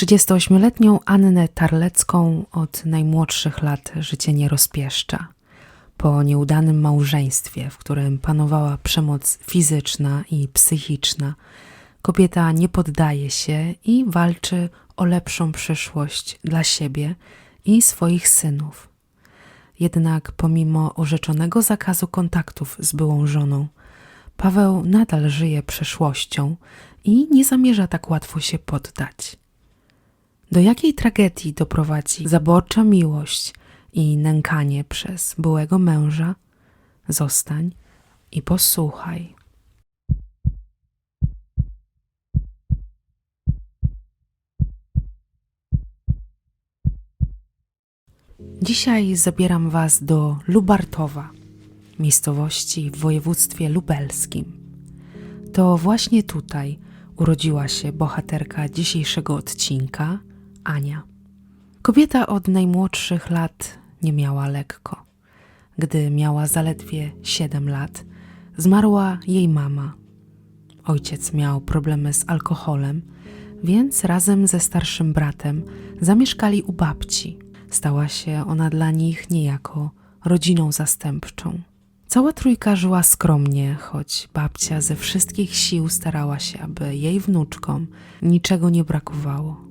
38-letnią Annę Tarlecką od najmłodszych lat życie nie rozpieszcza. Po nieudanym małżeństwie, w którym panowała przemoc fizyczna i psychiczna, kobieta nie poddaje się i walczy o lepszą przyszłość dla siebie i swoich synów. Jednak pomimo orzeczonego zakazu kontaktów z byłą żoną, Paweł nadal żyje przeszłością i nie zamierza tak łatwo się poddać. Do jakiej tragedii doprowadzi zaborcza miłość i nękanie przez byłego męża? Zostań i posłuchaj. Dzisiaj zabieram Was do Lubartowa, miejscowości w województwie lubelskim. To właśnie tutaj urodziła się bohaterka dzisiejszego odcinka, Ania. Kobieta od najmłodszych lat nie miała lekko. Gdy miała zaledwie 7 lat, zmarła jej mama. Ojciec miał problemy z alkoholem, więc razem ze starszym bratem zamieszkali u babci. Stała się ona dla nich niejako rodziną zastępczą. Cała trójka żyła skromnie, choć babcia ze wszystkich sił starała się, aby jej wnuczkom niczego nie brakowało.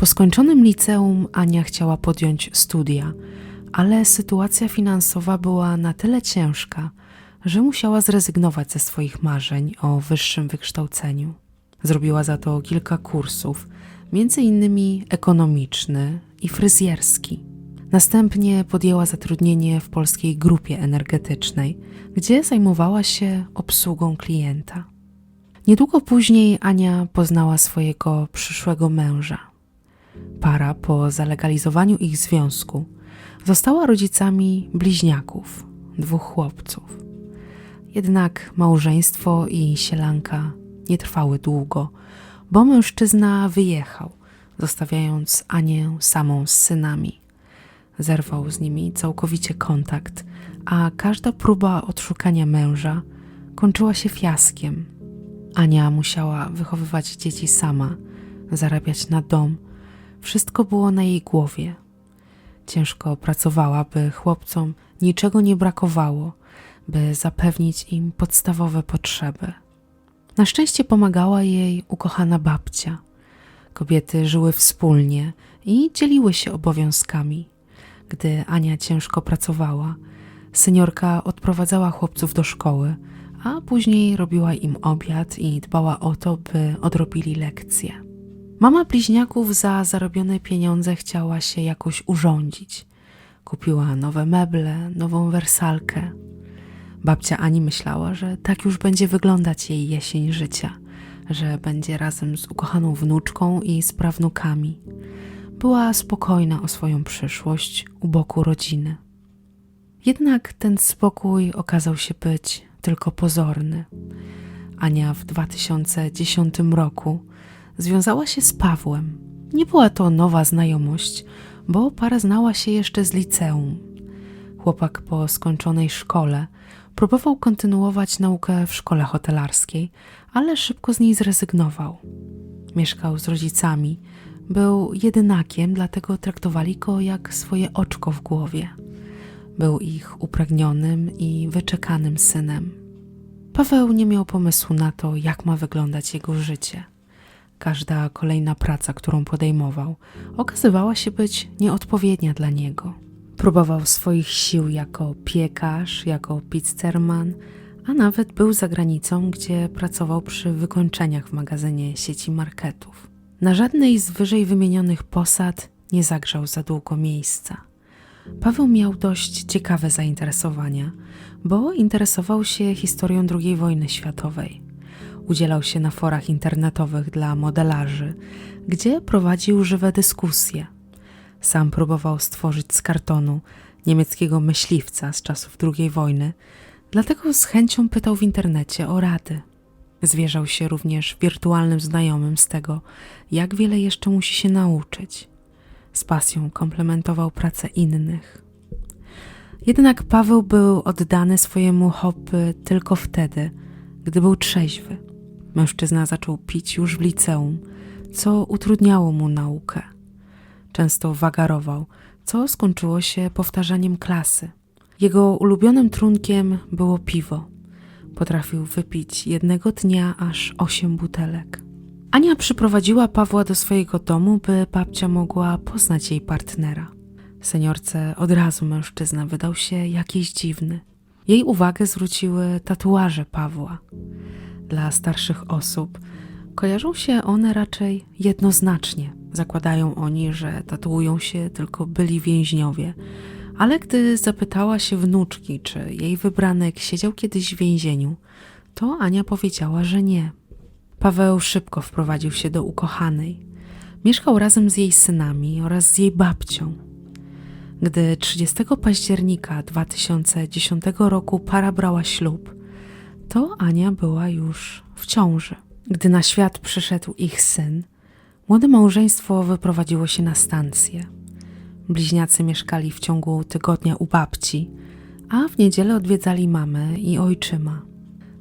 Po skończonym liceum Ania chciała podjąć studia, ale sytuacja finansowa była na tyle ciężka, że musiała zrezygnować ze swoich marzeń o wyższym wykształceniu. Zrobiła za to kilka kursów, między innymi ekonomiczny i fryzjerski. Następnie podjęła zatrudnienie w polskiej grupie energetycznej, gdzie zajmowała się obsługą klienta. Niedługo później Ania poznała swojego przyszłego męża. Para po zalegalizowaniu ich związku została rodzicami bliźniaków, dwóch chłopców. Jednak małżeństwo i sielanka nie trwały długo, bo mężczyzna wyjechał, zostawiając Anię samą z synami. Zerwał z nimi całkowicie kontakt, a każda próba odszukania męża kończyła się fiaskiem. Ania musiała wychowywać dzieci sama, zarabiać na dom. Wszystko było na jej głowie. Ciężko pracowała, by chłopcom niczego nie brakowało, by zapewnić im podstawowe potrzeby. Na szczęście pomagała jej ukochana babcia. Kobiety żyły wspólnie i dzieliły się obowiązkami. Gdy Ania ciężko pracowała, seniorka odprowadzała chłopców do szkoły, a później robiła im obiad i dbała o to, by odrobili lekcje. Mama bliźniaków za zarobione pieniądze chciała się jakoś urządzić. Kupiła nowe meble, nową wersalkę. Babcia Ani myślała, że tak już będzie wyglądać jej jesień życia, że będzie razem z ukochaną wnuczką i z prawnukami. Była spokojna o swoją przyszłość u boku rodziny. Jednak ten spokój okazał się być tylko pozorny. Ania w 2010 roku związała się z Pawłem. Nie była to nowa znajomość, bo para znała się jeszcze z liceum. Chłopak po skończonej szkole próbował kontynuować naukę w szkole hotelarskiej, ale szybko z niej zrezygnował. Mieszkał z rodzicami, był jedynakiem, dlatego traktowali go jak swoje oczko w głowie. Był ich upragnionym i wyczekanym synem. Paweł nie miał pomysłu na to, jak ma wyglądać jego życie. Każda kolejna praca, którą podejmował, okazywała się być nieodpowiednia dla niego. Próbował swoich sił jako piekarz, jako pizzerman, a nawet był za granicą, gdzie pracował przy wykończeniach w magazynie sieci marketów. Na żadnej z wyżej wymienionych posad nie zagrzał za długo miejsca. Paweł miał dość ciekawe zainteresowania, bo interesował się historią II wojny światowej. Udzielał się na forach internetowych dla modelarzy, gdzie prowadził żywe dyskusje. Sam próbował stworzyć z kartonu niemieckiego myśliwca z czasów II wojny, dlatego z chęcią pytał w internecie o rady. Zwierzał się również wirtualnym znajomym z tego, jak wiele jeszcze musi się nauczyć. Z pasją komplementował pracę innych. Jednak Paweł był oddany swojemu hobby tylko wtedy, gdy był trzeźwy. Mężczyzna zaczął pić już w liceum, co utrudniało mu naukę. Często wagarował, co skończyło się powtarzaniem klasy. Jego ulubionym trunkiem było piwo. Potrafił wypić jednego dnia aż osiem butelek. Ania przyprowadziła Pawła do swojego domu, by babcia mogła poznać jej partnera. Seniorce od razu mężczyzna wydał się jakiś dziwny. Jej uwagę zwróciły tatuaże Pawła. Dla starszych osób kojarzą się one raczej jednoznacznie. Zakładają oni, że tatuują się tylko byli więźniowie. Ale gdy zapytała się wnuczki, czy jej wybranek siedział kiedyś w więzieniu, to Ania powiedziała, że nie. Paweł szybko wprowadził się do ukochanej. Mieszkał razem z jej synami oraz z jej babcią. Gdy 30 października 2010 roku para brała ślub, to Ania była już w ciąży. Gdy na świat przyszedł ich syn, młode małżeństwo wyprowadziło się na stację. Bliźniacy mieszkali w ciągu tygodnia u babci, a w niedzielę odwiedzali mamę i ojczyma.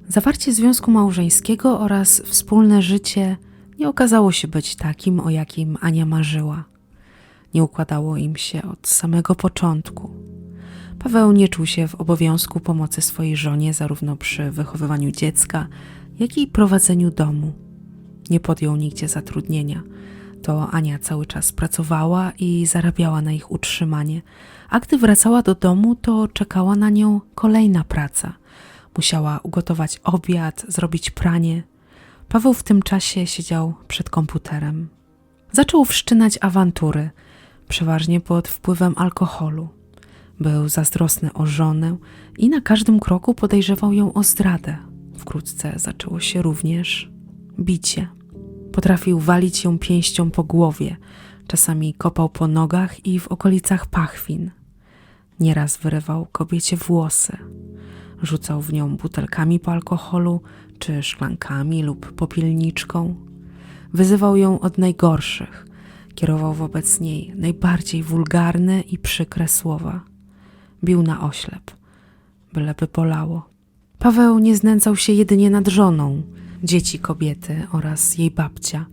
Zawarcie związku małżeńskiego oraz wspólne życie nie okazało się być takim, o jakim Ania marzyła. Nie układało im się od samego początku. Paweł nie czuł się w obowiązku pomocy swojej żonie zarówno przy wychowywaniu dziecka, jak i prowadzeniu domu. Nie podjął nigdzie zatrudnienia. To Ania cały czas pracowała i zarabiała na ich utrzymanie, a gdy wracała do domu, to czekała na nią kolejna praca. Musiała ugotować obiad, zrobić pranie. Paweł w tym czasie siedział przed komputerem. Zaczął wszczynać awantury, przeważnie pod wpływem alkoholu. Był zazdrosny o żonę i na każdym kroku podejrzewał ją o zdradę. Wkrótce zaczęło się również bicie. Potrafił walić ją pięścią po głowie, czasami kopał po nogach i w okolicach pachwin. Nieraz wyrywał kobiecie włosy. Rzucał w nią butelkami po alkoholu, czy szklankami lub popielniczką. Wyzywał ją od najgorszych, kierował wobec niej najbardziej wulgarne i przykre słowa. Bił na oślep, byleby bolało. Paweł nie znęcał się jedynie nad żoną. Dzieci kobiety oraz jej babcia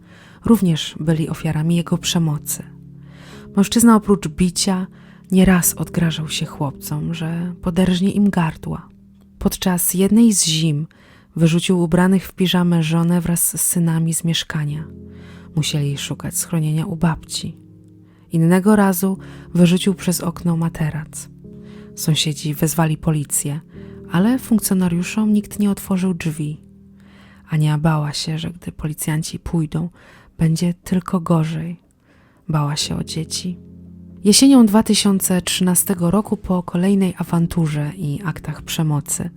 również byli ofiarami jego przemocy. Mężczyzna oprócz bicia nieraz odgrażał się chłopcom, że poderżnie im gardła. Podczas jednej z zim wyrzucił ubranych w piżamę żonę wraz z synami z mieszkania. Musieli szukać schronienia u babci. Innego razu wyrzucił przez okno materac. Sąsiedzi wezwali policję, ale funkcjonariuszom nikt nie otworzył drzwi. Ania bała się, że gdy policjanci pójdą, będzie tylko gorzej. Bała się o dzieci. Jesienią 2013 roku, po kolejnej awanturze i aktach przemocy,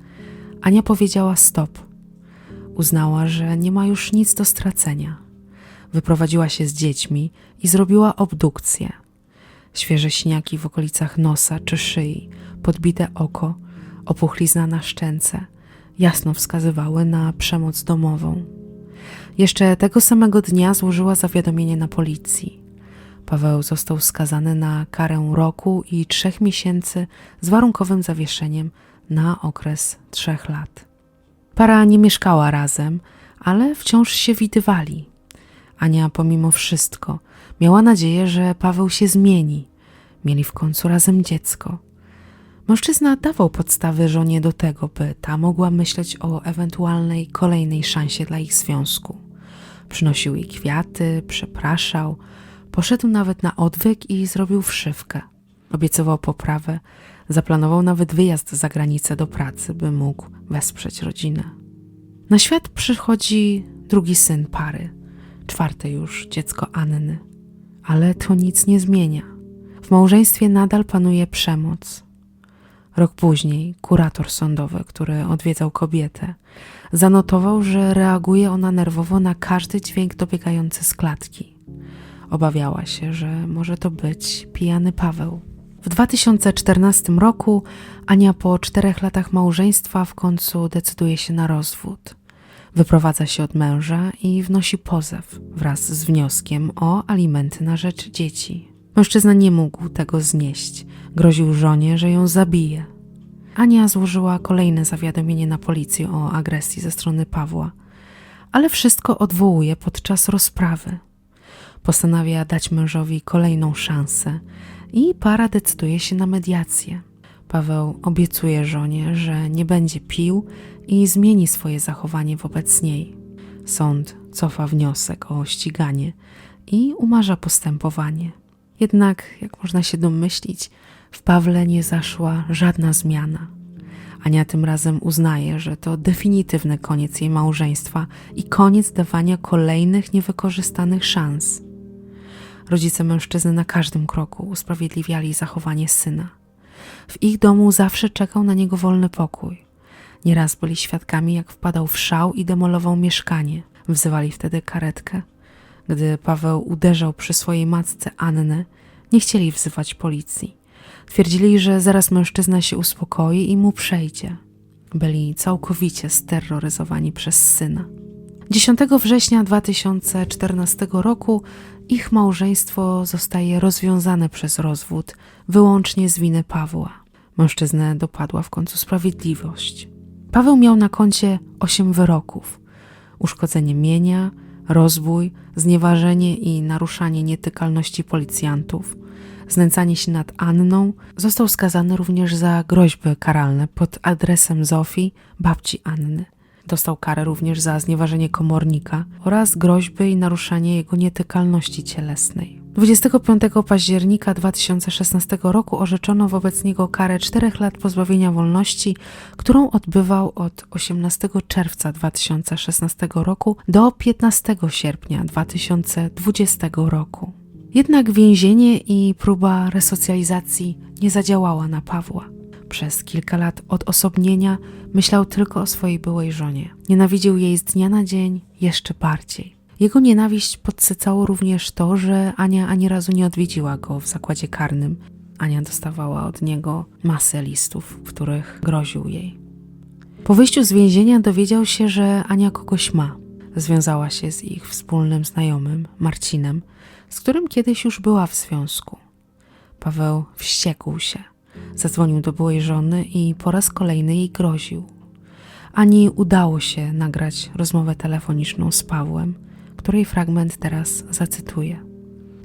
Ania powiedziała stop. Uznała, że nie ma już nic do stracenia. Wyprowadziła się z dziećmi i zrobiła obdukcję. Świeże siniaki w okolicach nosa czy szyi, podbite oko, opuchlizna na szczęce jasno wskazywały na przemoc domową. Jeszcze tego samego dnia złożyła zawiadomienie na policji. Paweł został skazany na karę roku i trzech miesięcy z warunkowym zawieszeniem na okres trzech lat. Para nie mieszkała razem, ale wciąż się widywali. Ania pomimo wszystko miała nadzieję, że Paweł się zmieni. Mieli w końcu razem dziecko. Mężczyzna dawał podstawy żonie do tego, by ta mogła myśleć o ewentualnej kolejnej szansie dla ich związku. Przynosił jej kwiaty, przepraszał, poszedł nawet na odwyk i zrobił wszywkę. Obiecywał poprawę, zaplanował nawet wyjazd za granicę do pracy, by mógł wesprzeć rodzinę. Na świat przychodzi drugi syn pary, czwarte już dziecko Anny. Ale to nic nie zmienia. W małżeństwie nadal panuje przemoc. Rok później kurator sądowy, który odwiedzał kobietę, zanotował, że reaguje ona nerwowo na każdy dźwięk dobiegający z klatki. Obawiała się, że może to być pijany Paweł. W 2014 roku Ania po czterech latach małżeństwa w końcu decyduje się na rozwód. Wyprowadza się od męża i wnosi pozew wraz z wnioskiem o alimenty na rzecz dzieci. Mężczyzna nie mógł tego znieść. Groził żonie, że ją zabije. Ania złożyła kolejne zawiadomienie na policję o agresji ze strony Pawła, ale wszystko odwołuje podczas rozprawy. Postanawia dać mężowi kolejną szansę i para decyduje się na mediację. Paweł obiecuje żonie, że nie będzie pił i zmieni swoje zachowanie wobec niej. Sąd cofa wniosek o ściganie i umarza postępowanie. Jednak, jak można się domyślić, w Pawle nie zaszła żadna zmiana. Ania tym razem uznaje, że to definitywny koniec jej małżeństwa i koniec dawania kolejnych niewykorzystanych szans. Rodzice mężczyzny na każdym kroku usprawiedliwiali zachowanie syna. W ich domu zawsze czekał na niego wolny pokój. Nieraz byli świadkami, jak wpadał w szał i demolował mieszkanie. Wzywali wtedy karetkę. Gdy Paweł uderzał przy swojej matce Annę, nie chcieli wzywać policji. Twierdzili, że zaraz mężczyzna się uspokoi i mu przejdzie. Byli całkowicie steroryzowani przez syna. 10 września 2014 roku ich małżeństwo zostaje rozwiązane przez rozwód wyłącznie z winy Pawła. Mężczyznę dopadła w końcu sprawiedliwość. Paweł miał na koncie osiem wyroków: uszkodzenie mienia, rozbój, znieważenie i naruszanie nietykalności policjantów, znęcanie się nad Anną. Został skazany również za groźby karalne pod adresem Zofii, babci Anny. Dostał karę również za znieważenie komornika oraz groźby i naruszanie jego nietykalności cielesnej. 25 października 2016 roku orzeczono wobec niego karę 4 lat pozbawienia wolności, którą odbywał od 18 czerwca 2016 roku do 15 sierpnia 2020 roku. Jednak więzienie i próba resocjalizacji nie zadziałała na Pawła. Przez kilka lat odosobnienia myślał tylko o swojej byłej żonie. Nienawidził jej z dnia na dzień jeszcze bardziej. Jego nienawiść podsycało również to, że Ania ani razu nie odwiedziła go w zakładzie karnym. Ania dostawała od niego masę listów, w których groził jej. Po wyjściu z więzienia dowiedział się, że Ania kogoś ma. Związała się z ich wspólnym znajomym, Marcinem, z którym kiedyś już była w związku. Paweł wściekł się. Zadzwonił do byłej żony i po raz kolejny jej groził. Ani udało się nagrać rozmowę telefoniczną z Pawłem, której fragment teraz zacytuję.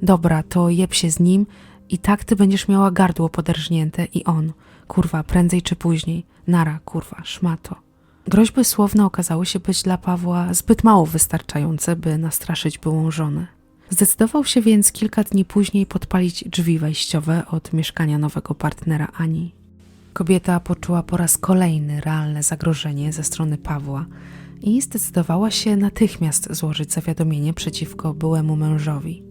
Dobra, to jeb się z nim i tak ty będziesz miała gardło poderżnięte i on, kurwa, prędzej czy później, nara, kurwa, szmato. Groźby słowne okazały się być dla Pawła zbyt mało wystarczające, by nastraszyć byłą żonę. Zdecydował się więc kilka dni później podpalić drzwi wejściowe od mieszkania nowego partnera Ani. Kobieta poczuła po raz kolejny realne zagrożenie ze strony Pawła i zdecydowała się natychmiast złożyć zawiadomienie przeciwko byłemu mężowi.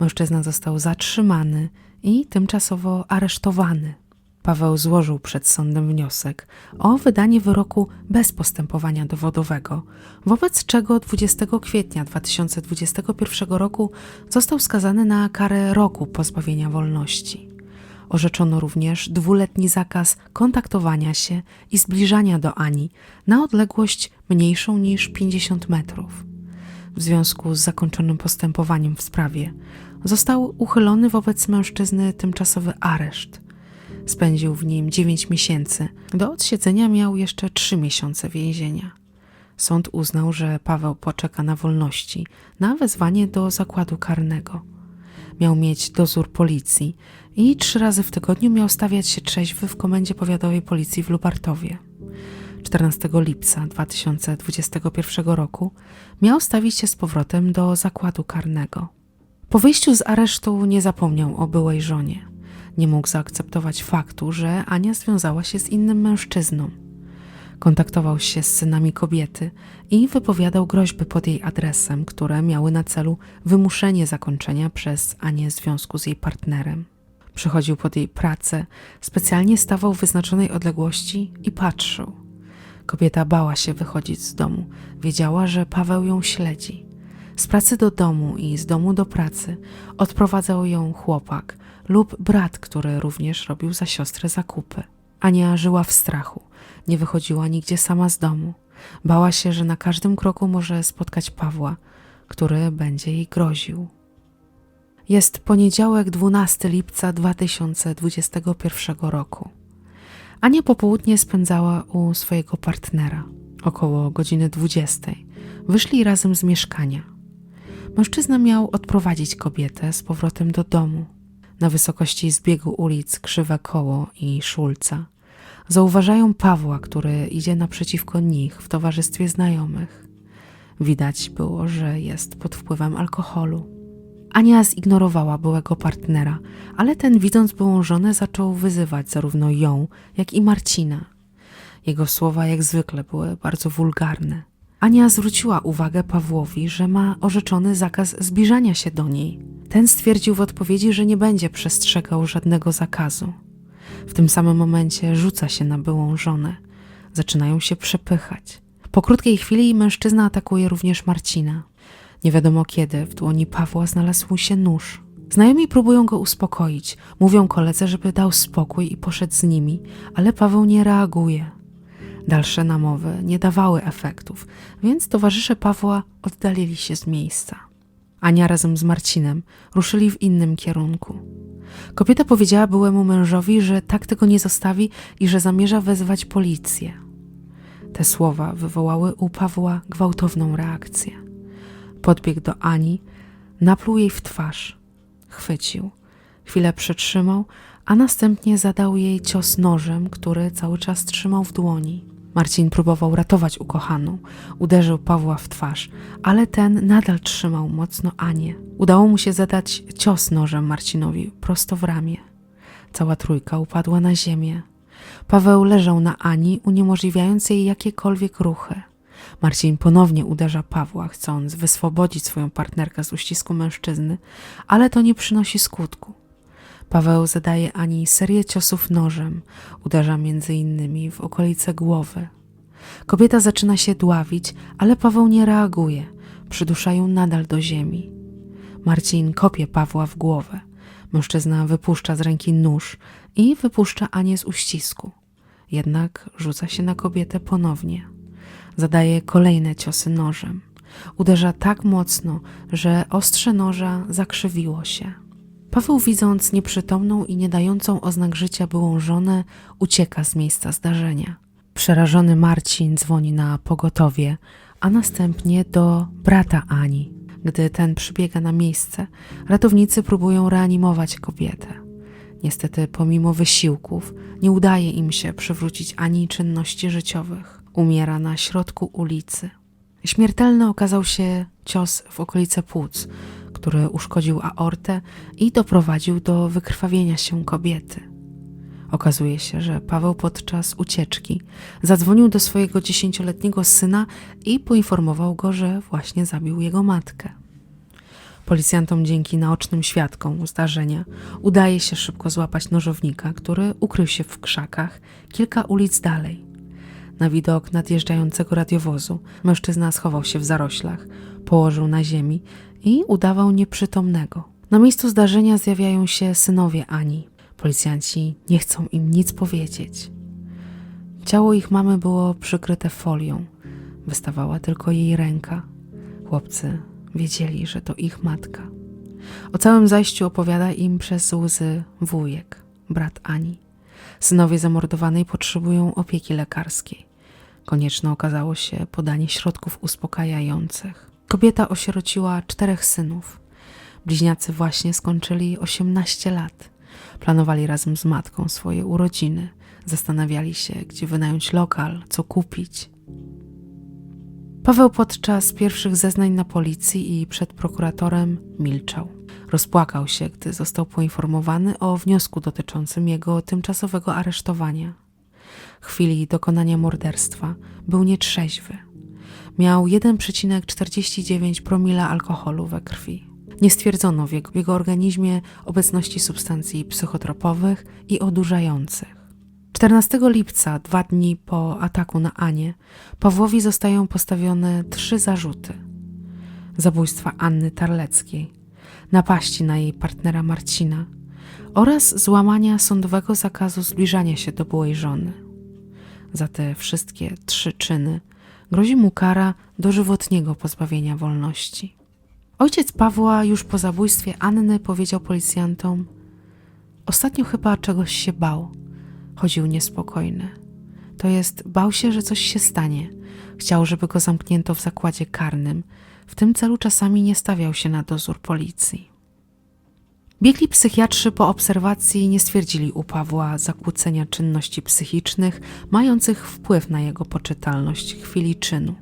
Mężczyzna został zatrzymany i tymczasowo aresztowany. Paweł złożył przed sądem wniosek o wydanie wyroku bez postępowania dowodowego, wobec czego 20 kwietnia 2021 roku został skazany na karę roku pozbawienia wolności. Orzeczono również dwuletni zakaz kontaktowania się i zbliżania do Ani na odległość mniejszą niż 50 metrów. W związku z zakończonym postępowaniem w sprawie został uchylony wobec mężczyzny tymczasowy areszt. Spędził w nim 9 miesięcy. Do odsiedzenia miał jeszcze 3 miesiące więzienia. Sąd uznał, że Paweł poczeka na wolności na wezwanie do zakładu karnego. Miał mieć dozór policji i trzy razy w tygodniu miał stawiać się trzeźwy w komendzie powiatowej policji w Lubartowie. 14 lipca 2021 roku miał stawić się z powrotem do zakładu karnego. Po wyjściu z aresztu nie zapomniał o byłej żonie. Nie mógł zaakceptować faktu, że Ania związała się z innym mężczyzną. Kontaktował się z synami kobiety i wypowiadał groźby pod jej adresem, które miały na celu wymuszenie zakończenia przez Anię związku z jej partnerem. Przychodził pod jej pracę, specjalnie stawał w wyznaczonej odległości i patrzył. Kobieta bała się wychodzić z domu, wiedziała, że Paweł ją śledzi. Z pracy do domu i z domu do pracy odprowadzał ją chłopak lub brat, który również robił za siostrę zakupy. Ania żyła w strachu, nie wychodziła nigdzie sama z domu. Bała się, że na każdym kroku może spotkać Pawła, który będzie jej groził. Jest poniedziałek 12 lipca 2021 roku. Ania popołudnie spędzała u swojego partnera. Około godziny 20. Wyszli razem z mieszkania. Mężczyzna miał odprowadzić kobietę z powrotem do domu. Na wysokości zbiegu ulic Krzywe Koło i Szulca zauważają Pawła, który idzie naprzeciwko nich w towarzystwie znajomych. Widać było, że jest pod wpływem alkoholu. Ania zignorowała byłego partnera, ale ten, widząc byłą żonę, zaczął wyzywać zarówno ją, jak i Marcina. Jego słowa, jak zwykle, były bardzo wulgarne. Ania zwróciła uwagę Pawłowi, że ma orzeczony zakaz zbliżania się do niej. Ten stwierdził w odpowiedzi, że nie będzie przestrzegał żadnego zakazu. W tym samym momencie rzuca się na byłą żonę. Zaczynają się przepychać. Po krótkiej chwili mężczyzna atakuje również Marcina. Nie wiadomo kiedy w dłoni Pawła znalazł się nóż. Znajomi próbują go uspokoić, mówią koledze, żeby dał spokój i poszedł z nimi, ale Paweł nie reaguje. Dalsze namowy nie dawały efektów, więc towarzysze Pawła oddalili się z miejsca. Ania razem z Marcinem ruszyli w innym kierunku. Kobieta powiedziała byłemu mężowi, że tak tego nie zostawi i że zamierza wezwać policję. Te słowa wywołały u Pawła gwałtowną reakcję. Podbiegł do Ani, napluł jej w twarz, chwycił, chwilę przytrzymał, a następnie zadał jej cios nożem, który cały czas trzymał w dłoni. Marcin próbował ratować ukochaną, uderzył Pawła w twarz, ale ten nadal trzymał mocno Anię. Udało mu się zadać cios nożem Marcinowi prosto w ramię. Cała trójka upadła na ziemię. Paweł leżał na Ani, uniemożliwiając jej jakiekolwiek ruchy. Marcin ponownie uderza Pawła, chcąc wyswobodzić swoją partnerkę z uścisku mężczyzny, ale to nie przynosi skutku. Paweł zadaje Ani serię ciosów nożem, uderza między innymi w okolice głowy. Kobieta zaczyna się dławić, ale Paweł nie reaguje, przydusza ją nadal do ziemi. Marcin kopie Pawła w głowę. Mężczyzna wypuszcza z ręki nóż i wypuszcza Anię z uścisku. Jednak rzuca się na kobietę ponownie. Zadaje kolejne ciosy nożem. Uderza tak mocno, że ostrze noża zakrzywiło się. Paweł, widząc nieprzytomną i nie dającą oznak życia byłą żonę, ucieka z miejsca zdarzenia. Przerażony Marcin dzwoni na pogotowie, a następnie do brata Ani. Gdy ten przybiega na miejsce, ratownicy próbują reanimować kobietę. Niestety, pomimo wysiłków, nie udaje im się przywrócić ani czynności życiowych. Umiera na środku ulicy. Śmiertelny okazał się cios w okolice płuc, który uszkodził aortę i doprowadził do wykrwawienia się kobiety. Okazuje się, że Paweł podczas ucieczki zadzwonił do swojego dziesięcioletniego syna i poinformował go, że właśnie zabił jego matkę. Policjantom dzięki naocznym świadkom zdarzenia udaje się szybko złapać nożownika, który ukrył się w krzakach kilka ulic dalej. Na widok nadjeżdżającego radiowozu mężczyzna schował się w zaroślach, położył na ziemi i udawał nieprzytomnego. Na miejscu zdarzenia zjawiają się synowie Ani. Policjanci nie chcą im nic powiedzieć. Ciało ich mamy było przykryte folią. Wystawała tylko jej ręka. Chłopcy wiedzieli, że to ich matka. O całym zajściu opowiada im przez łzy wujek, brat Ani. Synowie zamordowanej potrzebują opieki lekarskiej. Konieczne okazało się podanie środków uspokajających. Kobieta osierociła czterech synów. Bliźniacy właśnie skończyli 18 lat. Planowali razem z matką swoje urodziny. Zastanawiali się, gdzie wynająć lokal, co kupić. Paweł podczas pierwszych zeznań na policji i przed prokuratorem milczał. Rozpłakał się, gdy został poinformowany o wniosku dotyczącym jego tymczasowego aresztowania. W chwili dokonania morderstwa był nietrzeźwy. Miał 1,49 promila alkoholu we krwi. Nie stwierdzono w jego, w jego organizmie obecności substancji psychotropowych i odurzających. 14 lipca, dwa dni po ataku na Anię, Pawłowi zostają postawione trzy zarzuty: zabójstwa Anny Tarleckiej, napaści na jej partnera Marcina oraz złamania sądowego zakazu zbliżania się do byłej żony. Za te wszystkie trzy czyny grozi mu kara dożywotniego pozbawienia wolności. Ojciec Pawła już po zabójstwie Anny powiedział policjantom: Ostatnio chyba czegoś się bał. Chodził niespokojny. To jest, bał się, że coś się stanie. Chciał, żeby go zamknięto w zakładzie karnym, W tym celu czasami nie stawiał się na dozór policji. Biegli psychiatrzy po obserwacji nie stwierdzili u Pawła zakłócenia czynności psychicznych mających wpływ na jego poczytalność chwili czynu.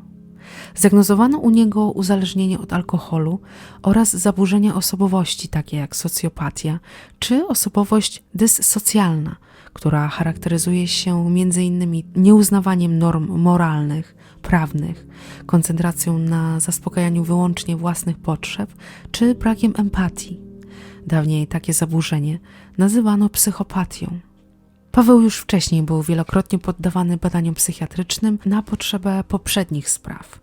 Zdiagnozowano u niego uzależnienie od alkoholu oraz zaburzenia osobowości, takie jak socjopatia czy osobowość dyssocjalna, która charakteryzuje się m.in. nieuznawaniem norm moralnych, prawnych, koncentracją na zaspokajaniu wyłącznie własnych potrzeb czy brakiem empatii. Dawniej takie zaburzenie nazywano psychopatią. Paweł już wcześniej był wielokrotnie poddawany badaniom psychiatrycznym na potrzebę poprzednich spraw.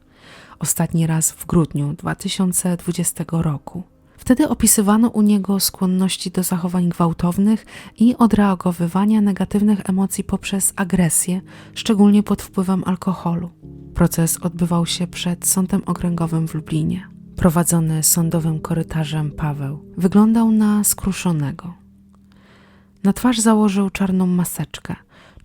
Ostatni raz w grudniu 2020 roku. Wtedy opisywano u niego skłonności do zachowań gwałtownych i odreagowywania negatywnych emocji poprzez agresję, szczególnie pod wpływem alkoholu. Proces odbywał się przed Sądem Okręgowym w Lublinie. Prowadzony sądowym korytarzem Paweł wyglądał na skruszonego. Na twarz założył czarną maseczkę,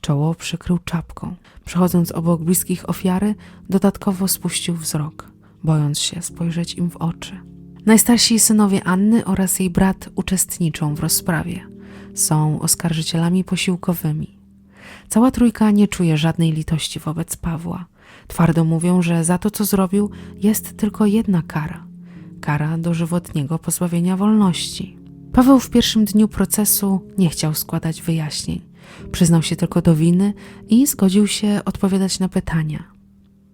czoło przykrył czapką. Przechodząc obok bliskich ofiary, dodatkowo spuścił wzrok, bojąc się spojrzeć im w oczy. Najstarsi synowie Anny oraz jej brat uczestniczą w rozprawie. Są oskarżycielami posiłkowymi. Cała trójka nie czuje żadnej litości wobec Pawła. Twardo mówią, że za to, co zrobił, jest tylko jedna kara kara dożywotniego pozbawienia wolności. Paweł w pierwszym dniu procesu nie chciał składać wyjaśnień. Przyznał się tylko do winy i zgodził się odpowiadać na pytania.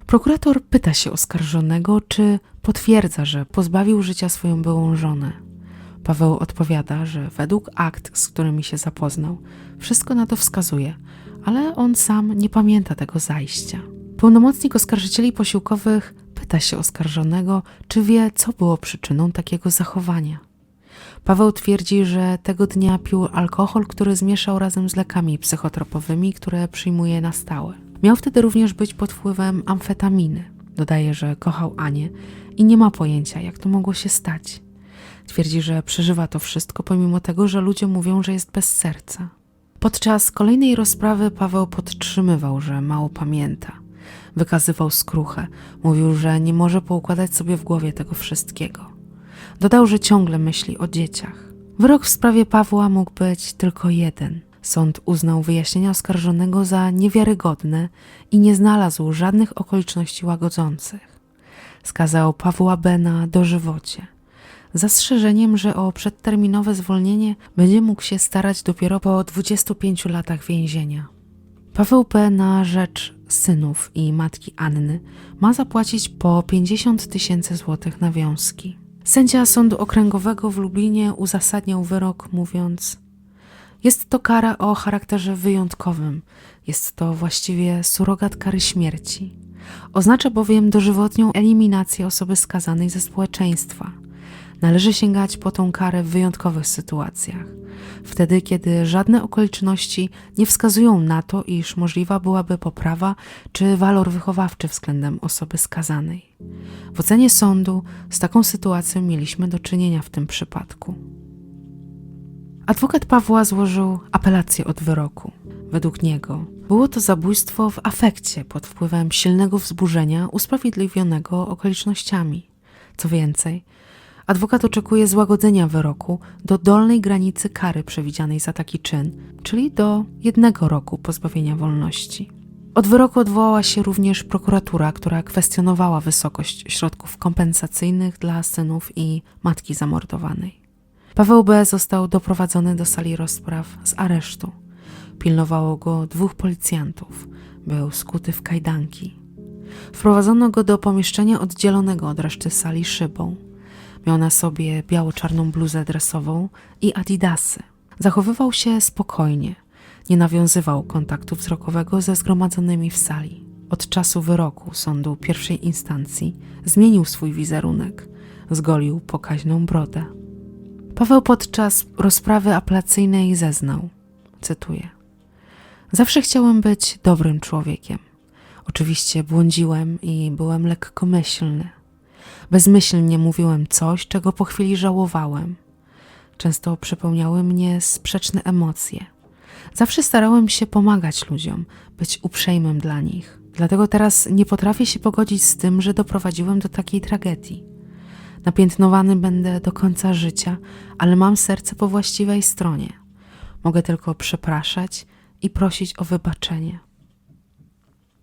Prokurator pyta się oskarżonego, czy potwierdza, że pozbawił życia swoją byłą żonę. Paweł odpowiada, że według akt, z którymi się zapoznał, wszystko na to wskazuje, ale on sam nie pamięta tego zajścia. Pełnomocnik oskarżycieli posiłkowych pyta się oskarżonego, czy wie, co było przyczyną takiego zachowania. Paweł twierdzi, że tego dnia pił alkohol, który zmieszał razem z lekami psychotropowymi, które przyjmuje na stałe. Miał wtedy również być pod wpływem amfetaminy. Dodaje, że kochał Anię i nie ma pojęcia, jak to mogło się stać. Twierdzi, że przeżywa to wszystko, pomimo tego, że ludzie mówią, że jest bez serca. Podczas kolejnej rozprawy Paweł podtrzymywał, że mało pamięta. Wykazywał skruchę, mówił, że nie może poukładać sobie w głowie tego wszystkiego. Dodał, że ciągle myśli o dzieciach. Wyrok w sprawie Pawła mógł być tylko jeden. Sąd uznał wyjaśnienia oskarżonego za niewiarygodne i nie znalazł żadnych okoliczności łagodzących. Skazał Pawła B. na dożywocie, zastrzeżeniem, że o przedterminowe zwolnienie będzie mógł się starać dopiero po 25 latach więzienia. Paweł P. na rzecz synów i matki Anny ma zapłacić po 50 tysięcy złotych nawiązki. Sędzia Sądu Okręgowego w Lublinie uzasadniał wyrok mówiąc: Jest to kara o charakterze wyjątkowym, jest to właściwie surogat kary śmierci. Oznacza bowiem dożywotnią eliminację osoby skazanej ze społeczeństwa. Należy sięgać po tą karę w wyjątkowych sytuacjach. Wtedy, kiedy żadne okoliczności nie wskazują na to, iż możliwa byłaby poprawa czy walor wychowawczy względem osoby skazanej. W ocenie sądu z taką sytuacją mieliśmy do czynienia w tym przypadku. Adwokat Pawła złożył apelację od wyroku. Według niego było to zabójstwo w afekcie pod wpływem silnego wzburzenia usprawiedliwionego okolicznościami. Co więcej, adwokat oczekuje złagodzenia wyroku do dolnej granicy kary przewidzianej za taki czyn, czyli do jednego roku pozbawienia wolności. Od wyroku odwołała się również prokuratura, która kwestionowała wysokość środków kompensacyjnych dla synów i matki zamordowanej. Paweł B. został doprowadzony do sali rozpraw z aresztu. Pilnowało go dwóch policjantów. Był skuty w kajdanki. Wprowadzono go do pomieszczenia oddzielonego od reszty sali szybą. Miał na sobie biało-czarną bluzę dresową i adidasy. Zachowywał się spokojnie. Nie nawiązywał kontaktu wzrokowego ze zgromadzonymi w sali. Od czasu wyroku sądu pierwszej instancji zmienił swój wizerunek. Zgolił pokaźną brodę. Paweł podczas rozprawy apelacyjnej zeznał, cytuję: Zawsze chciałem być dobrym człowiekiem. Oczywiście błądziłem i byłem lekkomyślny. Bezmyślnie mówiłem coś, czego po chwili żałowałem. Często przepełniały mnie sprzeczne emocje. Zawsze starałem się pomagać ludziom, być uprzejmym dla nich. Dlatego teraz nie potrafię się pogodzić z tym, że doprowadziłem do takiej tragedii. Napiętnowany będę do końca życia, ale mam serce po właściwej stronie. Mogę tylko przepraszać i prosić o wybaczenie.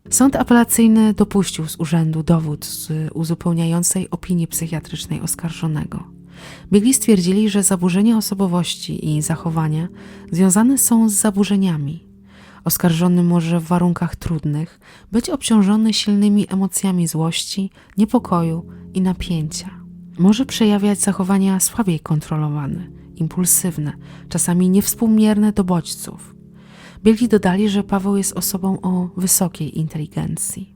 Sąd apelacyjny dopuścił z urzędu dowód z uzupełniającej opinii psychiatrycznej oskarżonego. Biegli stwierdzili, że zaburzenia osobowości i zachowania związane są z zaburzeniami. Oskarżony może w warunkach trudnych być obciążony silnymi emocjami złości, niepokoju i napięcia. Może przejawiać zachowania słabiej kontrolowane, impulsywne, czasami niewspółmierne do bodźców. Biegli dodali, że Paweł jest osobą o wysokiej inteligencji.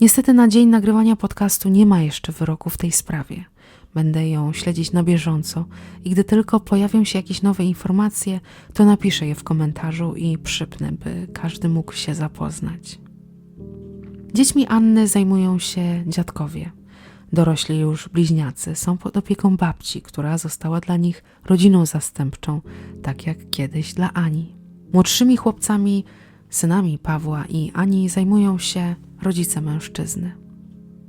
Niestety na dzień nagrywania podcastu nie ma jeszcze wyroku w tej sprawie. Będę ją śledzić na bieżąco i gdy tylko pojawią się jakieś nowe informacje, to napiszę je w komentarzu i przypnę, by każdy mógł się zapoznać. Dziećmi Anny zajmują się dziadkowie. Dorośli już bliźniacy są pod opieką babci, która została dla nich rodziną zastępczą, tak jak kiedyś dla Ani. Młodszymi chłopcami, synami Pawła i Ani zajmują się rodzice mężczyzny.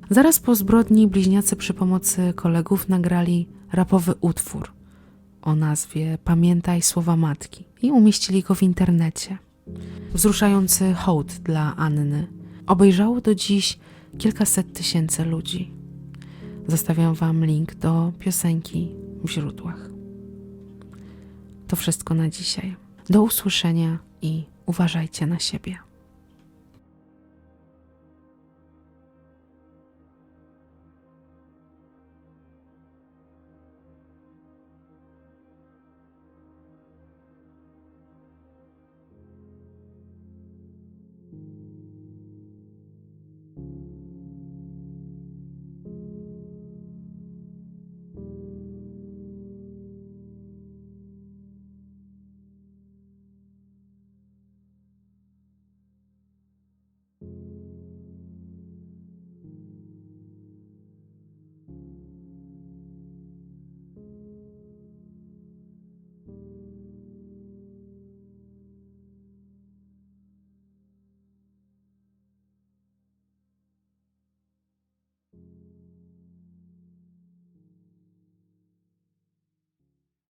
Zaraz po zbrodni bliźniacy przy pomocy kolegów nagrali rapowy utwór o nazwie Pamiętaj słowa matki i umieścili go w internecie. Wzruszający hołd dla Anny obejrzało do dziś kilkaset tysięcy ludzi. Zostawiam Wam link do piosenki w źródłach. To wszystko na dzisiaj. Do usłyszenia i uważajcie na siebie.